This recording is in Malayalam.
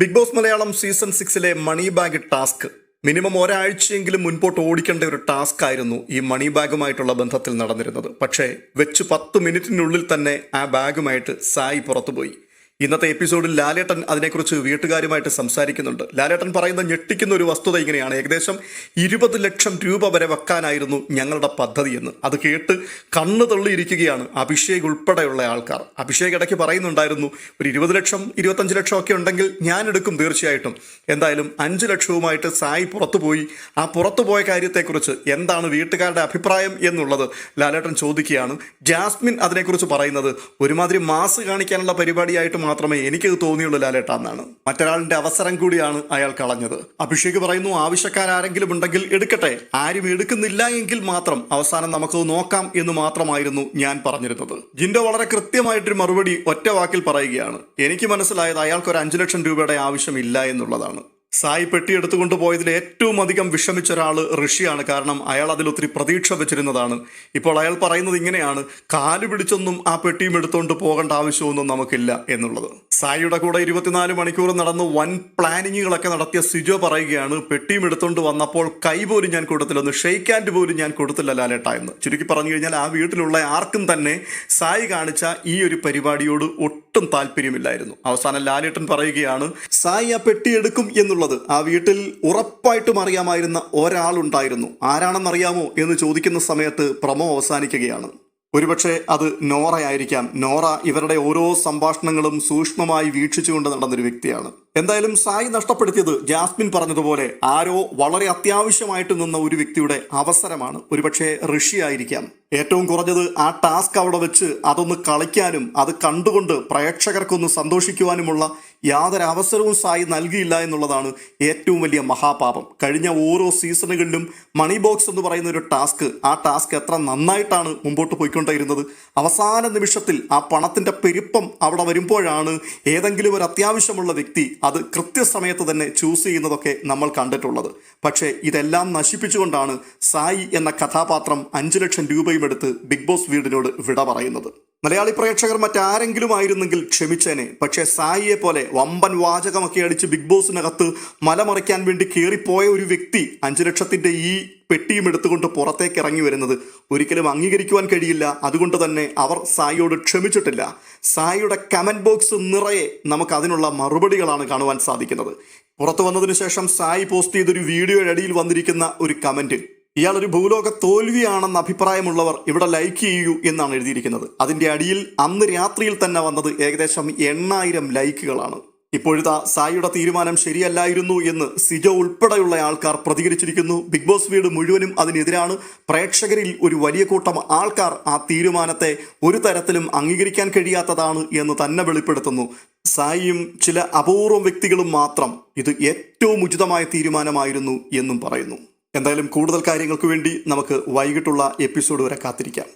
ബിഗ് ബോസ് മലയാളം സീസൺ സിക്സിലെ മണി ബാഗ് ടാസ്ക്. മിനിമം ഒരാഴ്ചയെങ്കിലും മുൻപോട്ട് ഓടിക്കേണ്ട ഒരു ടാസ്ക് ആയിരുന്നു ഈ മണി ബാഗുമായിട്ടുള്ള ബന്ധത്തിൽ നടന്നിരുന്നത്. പക്ഷേ വെച്ച് പത്ത് മിനിറ്റിനുള്ളിൽ തന്നെ ആ ബാഗുമായിട്ട് സായി പുറത്തുപോയി. ഇന്നത്തെ എപ്പിസോഡിൽ ലാലേട്ടൻ അതിനെക്കുറിച്ച് വീട്ടുകാരുമായിട്ട് സംസാരിക്കുന്നുണ്ട്. ലാലേട്ടൻ പറയുന്ന ഞെട്ടിക്കുന്ന ഒരു വസ്തുത ഇങ്ങനെയാണ്. ഏകദേശം ഇരുപത് ലക്ഷം രൂപ വരെ വെക്കാനായിരുന്നു ഞങ്ങളുടെ പദ്ധതി എന്ന്. അത് കേട്ട് കണ്ണു തള്ളിയിരിക്കുകയാണ് അഭിഷേക് ഉൾപ്പെടെയുള്ള ആൾക്കാർ. അഭിഷേക് ഇടയ്ക്ക് പറയുന്നുണ്ടായിരുന്നു ഒരു ഇരുപത് ലക്ഷം ഇരുപത്തഞ്ച് ലക്ഷം ഒക്കെ ഉണ്ടെങ്കിൽ ഞാൻ എടുക്കും തീർച്ചയായിട്ടും. എന്തായാലും അഞ്ച് ലക്ഷവുമായിട്ട് സായി പുറത്തുപോയി. ആ പുറത്തുപോയ കാര്യത്തെക്കുറിച്ച് എന്താണ് വീട്ടുകാരുടെ അഭിപ്രായം എന്നുള്ളത് ലാലേട്ടൻ ചോദിക്കുകയാണ്. ജാസ്മിൻ അതിനെക്കുറിച്ച് പറയുന്നത് ഒരുമാതിരി മാസ് കാണിക്കാനുള്ള പരിപാടിയായിട്ട് മാത്രമേ എനിക്കത് തോന്നിയുള്ളൂ ലാലേട്ട എന്നാണ്. മറ്റൊരാളിന്റെ അവസരം കൂടിയാണ് അയാൾ കളഞ്ഞത്. അഭിഷേക് പറയുന്നു ആവശ്യക്കാരെങ്കിലും ഉണ്ടെങ്കിൽ എടുക്കട്ടെ. ആരും എടുക്കുന്നില്ല എങ്കിൽ മാത്രം അവസാനം നമുക്ക് നോക്കാം എന്ന് മാത്രമായിരുന്നു ഞാൻ പറഞ്ഞിരുന്നത്. ജിൻഡോ വളരെ കൃത്യമായിട്ടൊരു മറുപടി ഒറ്റ വാക്കിൽ പറയുകയാണ് എനിക്ക് മനസ്സിലായത് അയാൾക്ക് ഒരു അഞ്ചു ലക്ഷം രൂപയുടെ ആവശ്യമില്ല എന്നുള്ളതാണ്. സായി പെട്ടി എടുത്തുകൊണ്ട് പോയതിൽ ഏറ്റവും അധികം വിഷമിച്ച ഒരാൾ ഋഷിയാണ്. കാരണം അയാൾ അതിൽ ഒത്തിരി പ്രതീക്ഷ വെച്ചിരുന്നതാണ്. ഇപ്പോൾ അയാൾ പറയുന്നത് ഇങ്ങനെയാണ്. കാൽ പിടിച്ചൊന്നും ആ പെട്ടിയും എടുത്തുകൊണ്ട് പോകേണ്ട ആവശ്യമൊന്നും നമുക്കില്ല എന്നുള്ളത്. സായിയുടെ കൂടെ ഇരുപത്തിനാല് മണിക്കൂർ നടന്ന് വൻ പ്ലാനിങ്ങുകളൊക്കെ നടത്തിയ സിജോ പറയുകയാണ് പെട്ടിയും എടുത്തുകൊണ്ട് വന്നപ്പോൾ കൈ പോലും ഞാൻ കൊടുത്തില്ല ഒന്ന് ഷെയ്ക്ക് ഹാൻഡ് പോലും ഞാൻ കൊടുത്തില്ല ലാലേട്ട എന്ന്. ചുരുക്കി പറഞ്ഞു കഴിഞ്ഞാൽ ആ വീട്ടിലുള്ള ആർക്കും തന്നെ സായി കാണിച്ച ഈ ഒരു പരിപാടിയോട് ഒട്ടും താല്പര്യമില്ലായിരുന്നു. അവസാനം ലാലേട്ടൻ പറയുകയാണ് സായി ആ പെട്ടി എടുക്കും എന്നുള്ളത് ആ വീട്ടിൽ ഉറപ്പായിട്ടും അറിയാമായിരുന്ന ഒരാളുണ്ടായിരുന്നു. ആരാണെന്നറിയാമോ എന്ന് ചോദിക്കുന്ന സമയത്ത് പ്രമോ അവസാനിക്കുകയാണ്. ഒരുപക്ഷെ അത് നോറയായിരിക്കാം. നോറ ഇവരുടെ ഓരോ സംഭാഷണങ്ങളും സൂക്ഷ്മമായി വീക്ഷിച്ചുകൊണ്ട് നടന്നൊരു വ്യക്തിയാണ്. എന്തായാലും സായി നഷ്ടപ്പെടുത്തിയത് ജാസ്മിൻ പറഞ്ഞതുപോലെ ആരോ വളരെ അത്യാവശ്യമായിട്ട് നിന്ന ഒരു വ്യക്തിയുടെ അവസരമാണ്. ഒരുപക്ഷെ ഋഷി ആയിരിക്കാം. ഏറ്റവും കുറഞ്ഞത് ആ ടാസ്ക് അവിടെ വെച്ച് അതൊന്ന് കളിക്കാനും അത് കണ്ടുകൊണ്ട് പ്രേക്ഷകർക്കൊന്ന് സന്തോഷിക്കുവാനുമുള്ള യാതൊരു അവസരവും സായി നൽകിയില്ല എന്നുള്ളതാണ് ഏറ്റവും വലിയ മഹാപാപം. കഴിഞ്ഞ ഓരോ സീസണുകളിലും മണി ബോക്സ് എന്ന് പറയുന്ന ഒരു ടാസ്ക് ആ ടാസ്ക് എത്ര നന്നായിട്ടാണ് മുമ്പോട്ട് പോയിക്കൊണ്ടേയിരുന്നത്. അവസാന നിമിഷത്തിൽ ആ പണത്തിന്റെ പെരുപ്പം അവിടെ വരുമ്പോഴാണ് ഏതെങ്കിലും ഒരു അത്യാവശ്യമുള്ള വ്യക്തി അത് കൃത്യസമയത്ത് തന്നെ ചൂസ് ചെയ്യുന്നതൊക്കെ നമ്മൾ കണ്ടിട്ടുള്ളത്. പക്ഷേ ഇതെല്ലാം നശിപ്പിച്ചുകൊണ്ടാണ് സായി എന്ന കഥാപാത്രം അഞ്ചു ലക്ഷം എടുത്ത് ബിഗ് ബോസ് വീടിനോട് വിട പറയുന്നത്. മലയാളി പ്രേക്ഷകർ മറ്റാരെങ്കിലും ആയിരുന്നെങ്കിൽ ക്ഷമിച്ചേനെ. പക്ഷേ സായിയെ പോലെ വമ്പൻ വാചകമൊക്കെ അടിച്ച് ബിഗ് ബോസിനകത്ത് മലമറിക്കാൻ വേണ്ടി കയറിപ്പോയ ഒരു വ്യക്തി അഞ്ചു ലക്ഷത്തിന്റെ ഈ പെട്ടിയും എടുത്തുകൊണ്ട് പുറത്തേക്ക് ഇറങ്ങി വരുന്നത് ഒരിക്കലും അംഗീകരിക്കുവാൻ കഴിയില്ല. അതുകൊണ്ട് തന്നെ അവർ സായിയോട് ക്ഷമിച്ചിട്ടില്ല. സായിയുടെ കമന്റ് ബോക്സ് നിറയെ നമുക്ക് അതിനുള്ള മറുപടികളാണ് കാണുവാൻ സാധിക്കുന്നത്. പുറത്തു വന്നതിന് ശേഷം സായി പോസ്റ്റ് ചെയ്തൊരു വീഡിയോയുടെ അടിയിൽ വന്നിരിക്കുന്ന ഒരു കമന്റ് ഇയാൾ ഒരു ഭൂലോക തോൽവിയാണെന്ന അഭിപ്രായമുള്ളവർ ഇവിടെ ലൈക്ക് ചെയ്യൂ എന്നാണ് എഴുതിയിരിക്കുന്നത്. അതിന്റെ അടിയിൽ അന്ന് രാത്രിയിൽ തന്നെ വന്നത് ഏകദേശം എണ്ണായിരം ലൈക്കുകളാണ്. ഇപ്പോഴത്തെ സായിയുടെ തീരുമാനം ശരിയല്ലായിരുന്നു എന്ന് സിജോ ഉൾപ്പെടെയുള്ള ആൾക്കാർ പ്രതികരിച്ചിരിക്കുന്നു. ബിഗ് ബോസ് വീട് മുഴുവനും അതിനെതിരാണ്. പ്രേക്ഷകരിൽ ഒരു വലിയ കൂട്ടം ആൾക്കാർ ആ തീരുമാനത്തെ ഒരു തരത്തിലും അംഗീകരിക്കാൻ കഴിയാത്തതാണ് എന്ന് തന്നെ വെളിപ്പെടുത്തുന്നു. സായിയും ചില അപൂർവം വ്യക്തികളും മാത്രം ഇത് ഏറ്റവും ഉചിതമായ തീരുമാനമായിരുന്നു എന്നും പറയുന്നു. എന്തായാലും കൂടുതൽ കാര്യങ്ങൾക്ക് വേണ്ടി നമുക്ക് വൈകിട്ടുള്ള എപ്പിസോഡ് വരെ കാത്തിരിക്കാം.